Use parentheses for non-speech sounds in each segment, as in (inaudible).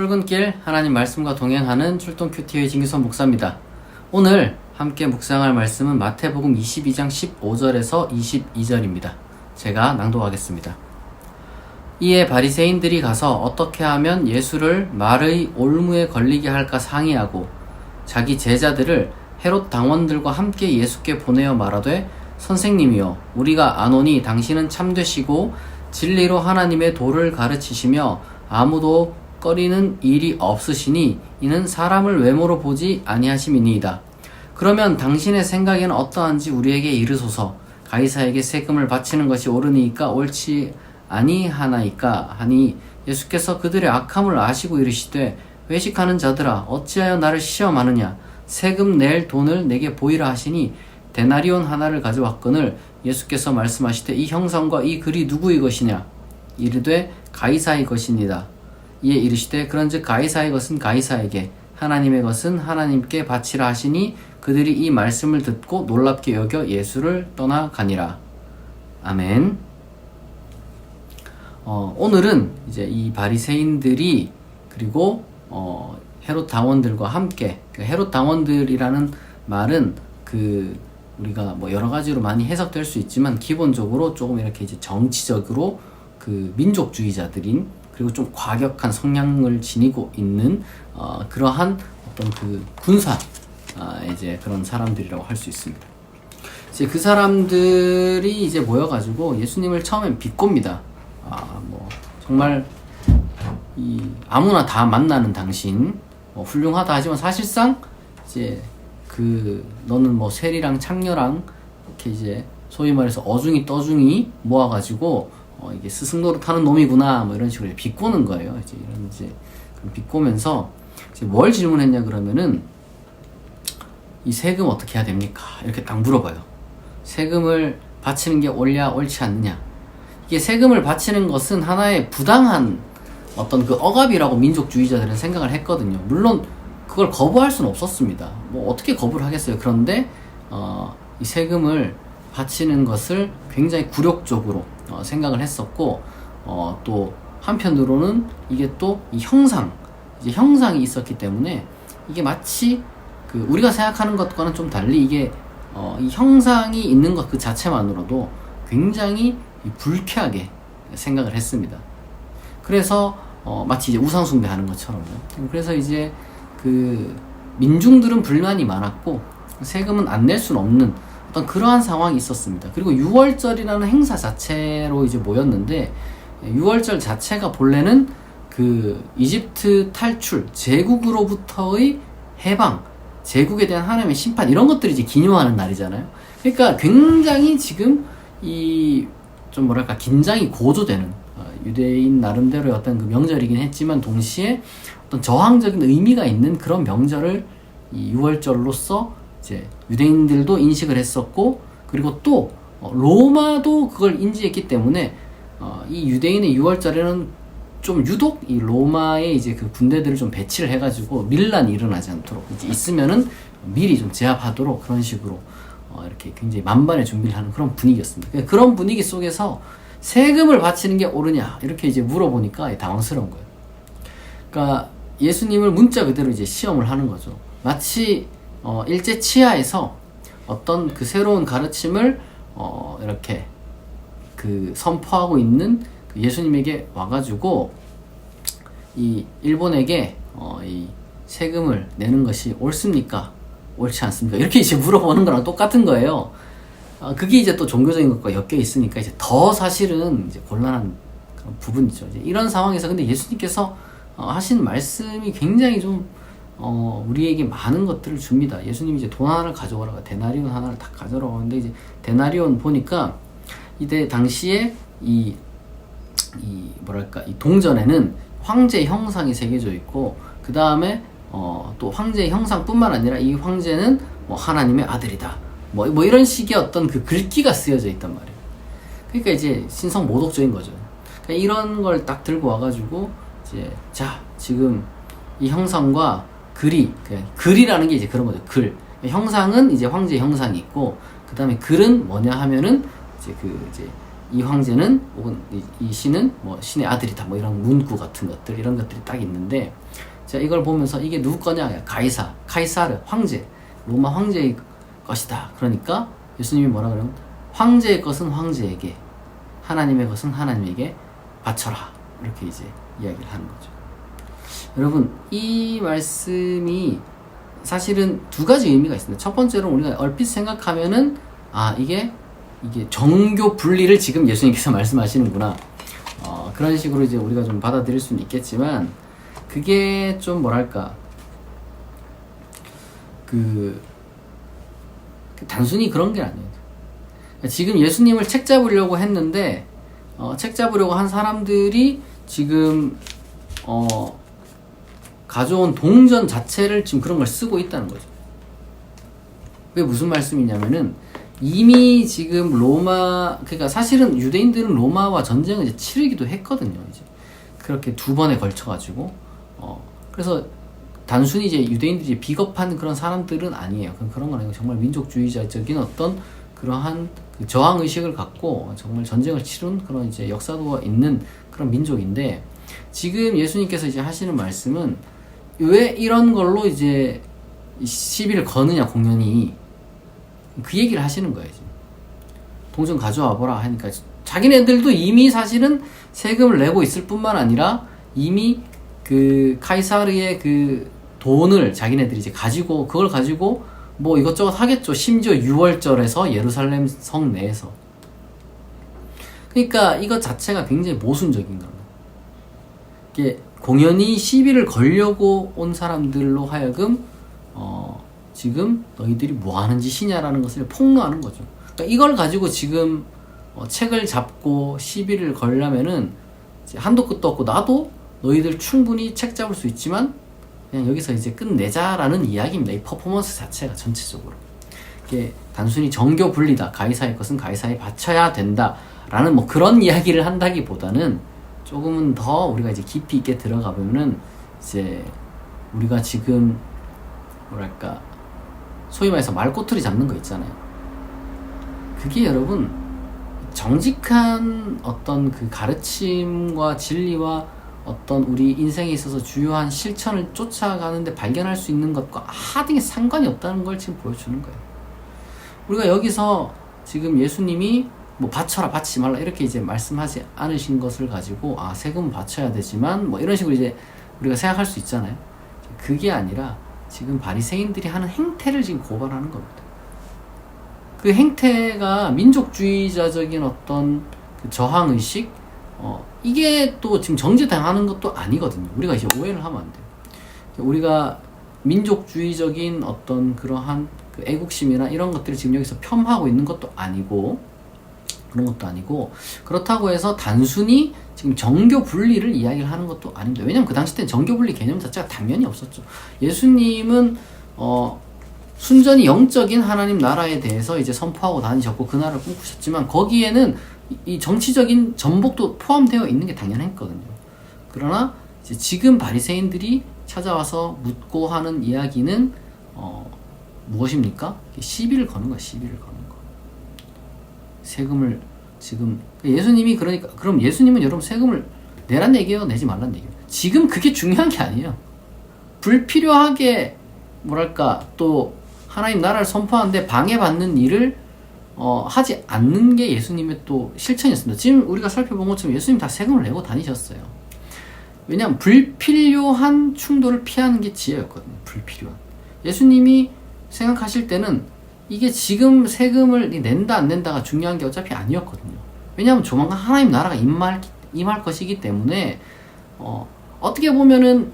출근길 하나님 말씀과 동행하는 출동 큐티의 진기선 목사입니다. 오늘 함께 묵상할 말씀은 마태복음 22장 15절에서 22절입니다. 제가 낭독하겠습니다. 이에 바리새인들이 가서 어떻게 하면 예수를 말의 올무에 걸리게 할까 상의하고 자기 제자들을 헤롯 당원들과 함께 예수께 보내어 말하되 선생님이여 우리가 아노니 당신은 참되시고 진리로 하나님의 도를 가르치시며 아무도 꺼리는 일이 없으시니 이는 사람을 외모로 보지 아니하심이니이다. 그러면 당신의 생각에는 어떠한지 우리에게 이르소서 가이사에게 세금을 바치는 것이 옳으니까 옳지 아니하나이까 하니 예수께서 그들의 악함을 아시고 이르시되 외식하는 자들아 어찌하여 나를 시험하느냐 세금 낼 돈을 내게 보이라 하시니 데나리온 하나를 가져왔거늘 예수께서 말씀하시되 이 형상과 이 글이 누구의 것이냐 이르되 가이사의 것입니다. 이에 이르시되 그런즉 가이사의 것은 가이사에게 하나님의 것은 하나님께 바치라 하시니 그들이 이 말씀을 듣고 놀랍게 여겨 예수를 떠나가니라. 아멘. 어, 오늘은 이제 이 바리새인들이 그리고 어, 헤롯 당원들과 함께 그 헤롯 당원들이라는 말은 그 우리가 뭐 여러 가지로 많이 해석될 수 있지만 기본적으로 조금 이렇게 이제 정치적으로 그 민족주의자들인 그리고 좀 과격한 성향을 지니고 있는 어, 그러한 어떤 그 군사 아, 이제 그런 사람들이라고 할 수 있습니다. 이제 그 사람들이 이제 모여가지고 예수님을 처음엔 비꼽니다. 아, 뭐 정말 이 아무나 다 만나는 당신 뭐 훌륭하다 하지만 사실상 이제 그 너는 뭐 세리랑 창녀랑 이렇게 이제 소위 말해서 어중이 떠중이 모아가지고 어 이게 스승노릇 하는 놈이구나 뭐 이런 식으로 비꼬는 거예요. 이제 이런 이제 비꼬면서 이제 뭘 질문했냐 그러면은 이 세금 어떻게 해야 됩니까? 이렇게 딱 물어봐요. 세금을 바치는 게 옳냐 옳지 않느냐. 이게 세금을 바치는 것은 하나의 부당한 어떤 그 억압이라고 민족주의자들은 생각을 했거든요. 물론 그걸 거부할 수는 없었습니다. 뭐 어떻게 거부를 하겠어요. 그런데 어, 이 세금을 바치는 것을 굉장히 굴욕적으로 어, 생각을 했었고 어, 또 한편으로는 이게 또 이 형상 이제 형상이 있었기 때문에 이게 마치 그 우리가 생각하는 것과는 좀 달리 이게 어, 이 형상이 있는 것 그 자체만으로도 굉장히 불쾌하게 생각을 했습니다. 그래서 어, 마치 이제 우상 숭배하는 것처럼요. 그래서 이제 그 민중들은 불만이 많았고 세금은 안 낼 수는 없는 어떤 그러한 상황이 있었습니다. 그리고 6월절이라는 행사 자체로 이제 모였는데 6월절 자체가 본래는 그 이집트 탈출, 제국으로부터의 해방, 제국에 대한 하나님의 심판 이런 것들이 이제 기념하는 날이잖아요. 그러니까 굉장히 지금 이 좀 뭐랄까 긴장이 고조되는 어, 유대인 나름대로의 어떤 그 명절이긴 했지만 동시에 어떤 저항적인 의미가 있는 그런 명절을 이 6월절로서 이제 유대인들도 인식을 했었고 그리고 또 어, 로마도 그걸 인지했기 때문에 어, 이 유대인의 6월절에는 좀 유독 이 로마의 이제 그 군대들을 좀 배치를 해가지고 밀란이 일어나지 않도록 이제 있으면은 미리 좀 제압하도록 그런 식으로 어, 이렇게 굉장히 만반의 준비를 하는 그런 분위기였습니다. 그러니까 그런 분위기 속에서 세금을 바치는 게 옳으냐 이렇게 이제 물어보니까 당황스러운 거예요. 그러니까 예수님을 문자 그대로 이제 시험을 하는 거죠. 마치 어, 일제 치하에서 어떤 그 새로운 가르침을 어, 이렇게 그 선포하고 있는 그 예수님에게 와가지고 이 일본에게 어, 이 세금을 내는 것이 옳습니까? 옳지 않습니까? 이렇게 이제 물어보는 거랑 똑같은 거예요. 어, 그게 이제 또 종교적인 것과 엮여 있으니까 이제 더 사실은 이제 곤란한 그런 부분이죠. 이런 상황에서 근데 예수님께서 어, 하신 말씀이 굉장히 좀 어, 우리에게 많은 것들을 줍니다. 예수님이 이제 돈 하나를 가져오라고 데나리온 하나를 다 가져오라고 하는데 이제 데나리온 보니까 이때 당시에 이, 이 뭐랄까 이 동전에는 황제 형상이 새겨져 있고 그 다음에 어, 또 황제 형상뿐만 아니라 이 황제는 뭐 하나님의 아들이다. 뭐, 뭐 이런 식의 어떤 그 글귀가 쓰여져 있단 말이에요. 그러니까 이제 신성 모독적인 거죠. 그러니까 이런 걸 딱 들고 와가지고 이제 자 지금 이 형상과 글이 그냥 글이라는 게 이제 그런 거죠. 글. 형상은 이제 황제 형상이 있고 그 다음에 글은 뭐냐 하면은 이제 그 이제 이 황제는 혹은 이, 이 신은 뭐 신의 아들이다. 뭐 이런 문구 같은 것들 이런 것들이 딱 있는데 제가 이걸 보면서 이게 누구 거냐? 가이사. 카이사르 황제. 로마 황제의 것이다. 그러니까 예수님이 뭐라 그러면 황제의 것은 황제에게 하나님의 것은 하나님에게 바쳐라. 이렇게 이제 이야기를 하는 거죠 여러분 이 말씀이 사실은 두 가지 의미가 있습니다 첫 번째로 우리가 얼핏 생각하면은 아 이게 이게 정교 분리를 지금 예수님께서 (laughs) 말씀하시는구나. 어, 그런 식으로 이제 우리가 좀 받아들일 수는 있겠지만 그게 좀 뭐랄까 그, 그 단순히 그런 게 아니에요. 지금 예수님을 책 잡으려고 했는데 어, 책 잡으려고 한 사람들이 지금 어, 가져온 동전 자체를 지금 그런 걸 쓰고 있다는 거죠. 그게 무슨 말씀이냐면은 이미 지금 로마 그러니까 사실은 유대인들은 로마와 전쟁을 이제 치르기도 했거든요. 이제 그렇게 두 번에 걸쳐 가지고 어 그래서 단순히 이제 유대인들이 비겁한 그런 사람들은 아니에요. 그런 건 아니고 정말 민족주의자적인 어떤 그러한 그 저항 의식을 갖고 정말 전쟁을 치른 그런 이제 역사도가 있는 그런 민족인데 지금 예수님께서 이제 하시는 말씀은 왜 이런 걸로 이제 시비를 거느냐 공연이 그 얘기를 하시는 거예요. 지금. 동전 가져와 보라 하니까 자기네들도 이미 사실은 세금을 내고 있을 뿐만 아니라 이미 그 카이사르의 그 돈을 자기네들이 이제 가지고 그걸 가지고 뭐 이것저것 하겠죠. 심지어 6월절에서 예루살렘 성 내에서. 그러니까 이것 자체가 굉장히 모순적인 겁니다. 공연히 시비를 걸려고 온 사람들로 하여금 어 지금 너희들이 뭐 하는 짓이냐라는 것을 폭로하는 거죠. 그러니까 이걸 가지고 지금 어, 책을 잡고 시비를 걸려면은 한도 끝도 없고 나도 너희들 충분히 책 잡을 수 있지만 그냥 여기서 이제 끝내자라는 이야기입니다. 이 퍼포먼스 자체가 전체적으로. 이게 단순히 정교 분리다. 가이사의 것은 가이사에 바쳐야 된다 라는 뭐 그런 이야기를 한다기보다는 조금은 더 우리가 이제 깊이 있게 들어가 보면은 이제 우리가 지금 뭐랄까 소위 말해서 말꼬투리 잡는 거 있잖아요. 그게 여러분 정직한 어떤 그 가르침과 진리와 어떤 우리 인생에 있어서 주요한 실천을 쫓아가는데 발견할 수 있는 것과 하등의 상관이 없다는 걸 지금 보여주는 거예요. 우리가 여기서 지금 예수님이 뭐 바쳐라 바치지 말라 이렇게 이제 말씀하지 않으신 것을 가지고 아 세금 바쳐야 되지만 뭐 이런 식으로 이제 우리가 생각할 수 있잖아요. 그게 아니라 지금 바리새인들이 하는 행태를 지금 고발하는 겁니다. 그 행태가 민족주의자적인 어떤 그 저항 의식, 어, 이게 또 지금 정죄당하는 것도 아니거든요. 우리가 이제 오해를 하면 안 돼요. 우리가 민족주의적인 어떤 그러한 그 애국심이나 이런 것들을 지금 여기서 폄하하고 있는 것도 아니고 그런 것도 아니고 그렇다고 해서 단순히 지금 정교 분리를 이야기를 하는 것도 아닙니다. 왜냐하면 그 당시 때 정교 분리 개념 자체가 당연히 없었죠. 예수님은 어 순전히 영적인 하나님 나라에 대해서 이제 선포하고 다니셨고 그 나라를 꿈꾸셨지만 거기에는 이 정치적인 전복도 포함되어 있는 게 당연했거든요. 그러나 지금 바리새인들이 찾아와서 묻고 하는 이야기는 어 무엇입니까? 시비를 거는 거야, 시비를 거는 거. 세금을 지금 예수님이 그러니까 그럼 예수님은 여러분 세금을 내란 얘기예요, 내지 말란 얘기예요. 지금 그게 중요한 게 아니에요. 불필요하게 뭐랄까 또 하나님 나라를 선포하는데 방해받는 일을 어, 하지 않는 게 예수님의 또 실천이었습니다. 지금 우리가 살펴본 것처럼 예수님 다 세금을 내고 다니셨어요. 왜냐하면 불필요한 충돌을 피하는 게 지혜였거든요. 불필요한. 예수님이 생각하실 때는 이게 지금 세금을 낸다 안 낸다가 중요한 게 어차피 아니었거든요. 왜냐하면 조만간 하나님 나라가 임할, 임할 것이기 때문에 어, 어떻게 보면은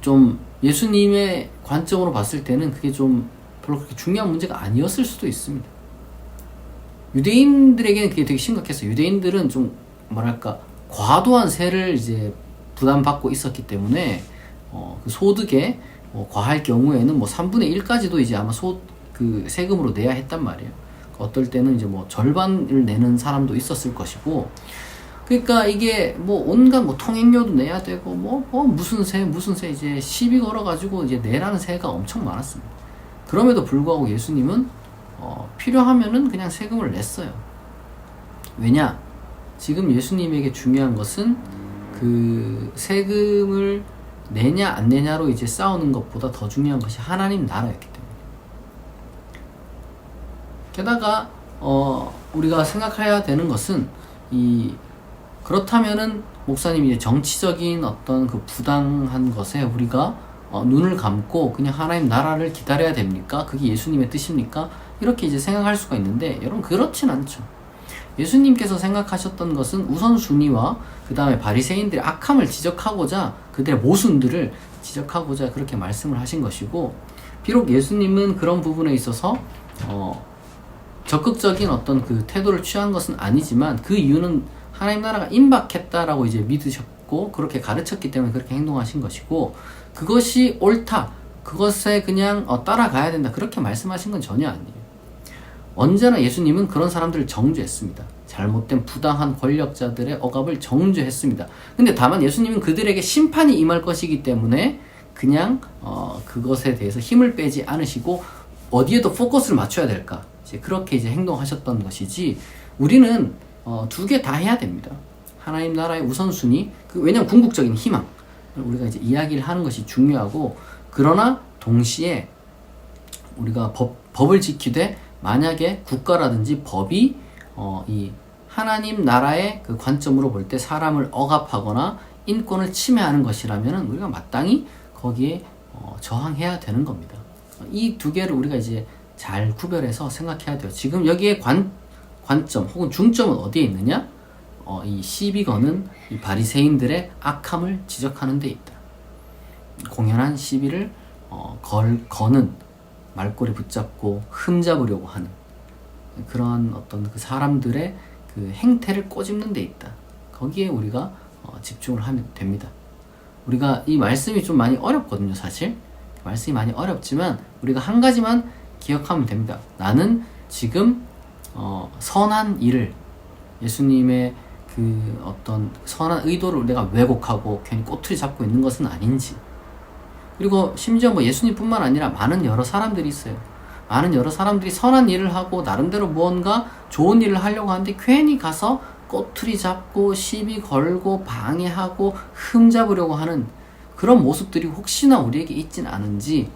좀 예수님의 관점으로 봤을 때는 그게 좀 별로 그렇게 중요한 문제가 아니었을 수도 있습니다. 유대인들에게는 그게 되게 심각했어요. 유대인들은 좀 뭐랄까 과도한 세를 이제 부담받고 있었기 때문에 어, 그 소득에 뭐 과할 경우에는 뭐 3분의 1까지도 이제 아마 소, 그 세금으로 내야 했단 말이에요. 어떨 때는 이제 뭐 절반을 내는 사람도 있었을 것이고, 그러니까 이게 뭐 온갖 뭐 통행료도 내야 되고 뭐, 뭐 무슨 세 무슨 세 이제 시비 걸어가지고 이제 내라는 세가 엄청 많았습니다. 그럼에도 불구하고 예수님은 어, 필요하면은 그냥 세금을 냈어요. 왜냐? 지금 예수님에게 중요한 것은 그 세금을 내냐 안 내냐로 이제 싸우는 것보다 더 중요한 것이 하나님 나라였기 때문에. 게다가 어 우리가 생각해야 되는 것은 이 그렇다면은 목사님이 이제 정치적인 어떤 그 부당한 것에 우리가 어, 눈을 감고 그냥 하나님 나라를 기다려야 됩니까? 그게 예수님의 뜻입니까? 이렇게 이제 생각할 수가 있는데 여러분 그렇진 않죠. 예수님께서 생각하셨던 것은 우선순위와 그 다음에 바리새인들의 악함을 지적하고자 그들의 모순들을 지적하고자 그렇게 말씀을 하신 것이고 비록 예수님은 그런 부분에 있어서 어, 적극적인 어떤 그 태도를 취한 것은 아니지만 그 이유는 하나님 나라가 임박했다라고 이제 믿으셨고 그렇게 가르쳤기 때문에 그렇게 행동하신 것이고 그것이 옳다 그것에 그냥 어, 따라가야 된다 그렇게 말씀하신 건 전혀 아니에요. 언제나 예수님은 그런 사람들을 정죄했습니다. 잘못된 부당한 권력자들의 억압을 정죄했습니다. 근데 다만 예수님은 그들에게 심판이 임할 것이기 때문에 그냥 어, 그것에 대해서 힘을 빼지 않으시고 어디에도 포커스를 맞춰야 될까 이제 그렇게 이제 행동하셨던 것이지 우리는 어, 두 개 다 해야 됩니다. 하나님 나라의 우선순위 그 왜냐하면 궁극적인 희망 우리가 이제 이야기를 하는 것이 중요하고 그러나 동시에 우리가 법, 법을 지키되 만약에 국가라든지 법이 어, 이 하나님 나라의 그 관점으로 볼 때 사람을 억압하거나 인권을 침해하는 것이라면 우리가 마땅히 거기에 어, 저항해야 되는 겁니다. 이 두 개를 우리가 이제 잘 구별해서 생각해야 돼요. 지금 여기에 관, 관점 혹은 중점은 어디에 있느냐? 어, 이 시비건은 이 바리새인들의 악함을 지적하는 데 있다. 공연한 시비를 어, 걸, 거는 말꼬리 붙잡고 흠잡으려고 하는 그런 어떤 그 사람들의 그 행태를 꼬집는 데 있다. 거기에 우리가 어, 집중을 하면 됩니다. 우리가 이 말씀이 좀 많이 어렵거든요, 사실. 말씀이 많이 어렵지만 우리가 한 가지만 기억하면 됩니다. 나는 지금 어, 선한 일을 예수님의 그 어떤 선한 의도를 내가 왜곡하고 괜히 꼬투리 잡고 있는 것은 아닌지 그리고 심지어 뭐 예수님뿐만 아니라 많은 여러 사람들이 있어요. 많은 여러 사람들이 선한 일을 하고 나름대로 무언가 좋은 일을 하려고 하는데 괜히 가서 꼬투리 잡고 시비 걸고 방해하고 흠 잡으려고 하는 그런 모습들이 혹시나 우리에게 있진 않은지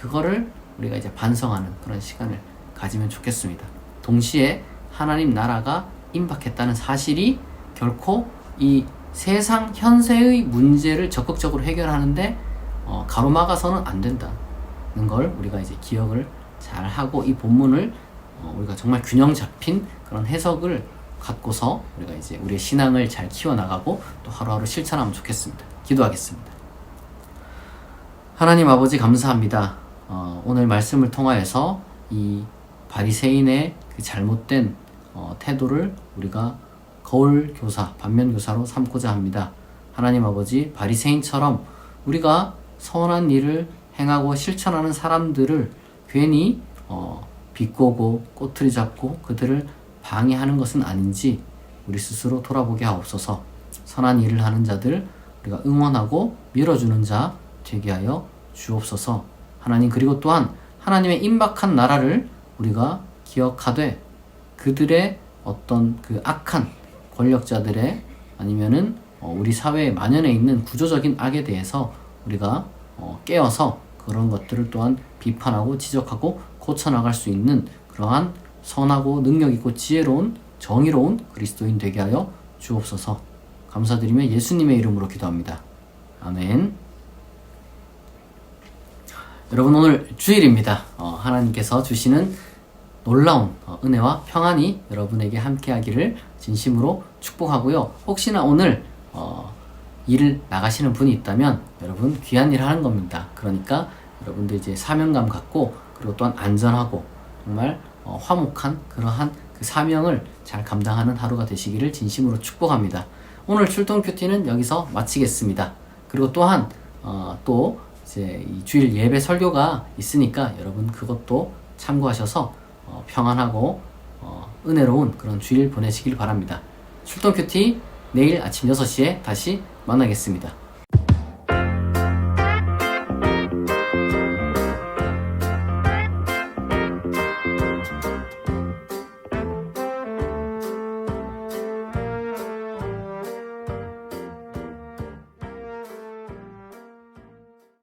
그거를 우리가 이제 반성하는 그런 시간을 가지면 좋겠습니다. 동시에 하나님 나라가 임박했다는 사실이 결코 이 세상 현세의 문제를 적극적으로 해결하는데 어, 가로막아서는 안 된다는 걸 우리가 이제 기억을 잘 하고 이 본문을 어, 우리가 정말 균형 잡힌 그런 해석을 갖고서 우리가 이제 우리의 신앙을 잘 키워나가고 또 하루하루 실천하면 좋겠습니다. 기도하겠습니다. 하나님 아버지 감사합니다. 어, 오늘 말씀을 통하여서 이 바리새인의 그 잘못된 어, 태도를 우리가 거울 교사, 반면 교사로 삼고자 합니다. 하나님 아버지 바리새인처럼 우리가 선한 일을 행하고 실천하는 사람들을 괜히 어, 비꼬고 꼬투리 잡고 그들을 방해하는 것은 아닌지 우리 스스로 돌아보게 하옵소서. 선한 일을 하는 자들 우리가 응원하고 밀어주는 자 되게 하여 주옵소서. 하나님 그리고 또한 하나님의 임박한 나라를 우리가 기억하되 그들의 어떤 그 악한 권력자들의 아니면은 어, 우리 사회에 만연해 있는 구조적인 악에 대해서 우리가 어, 깨어서 그런 것들을 또한 비판하고 지적하고 고쳐나갈 수 있는 그러한 선하고 능력있고 지혜로운 정의로운 그리스도인 되게 하여 주옵소서 감사드리며 예수님의 이름으로 기도합니다. 아멘. 여러분 오늘 주일입니다. 어, 하나님께서 주시는 놀라운 어, 은혜와 평안이 여러분에게 함께하기를 진심으로 축복하고요. 혹시나 오늘 어, 일을 나가시는 분이 있다면 여러분 귀한 일 하는 겁니다. 그러니까 여러분들 이제 사명감 갖고 그리고 또한 안전하고 정말 어, 화목한 그러한 그 사명을 잘 감당하는 하루가 되시기를 진심으로 축복합니다. 오늘 출동 큐티는 여기서 마치겠습니다. 그리고 또한 어, 또 이제 이 주일 예배 설교가 있으니까 여러분 그것도 참고하셔서 어, 평안하고 어, 은혜로운 그런 주일 보내시길 바랍니다. 출동 큐티 내일 아침 6시에 다시 만나겠습니다.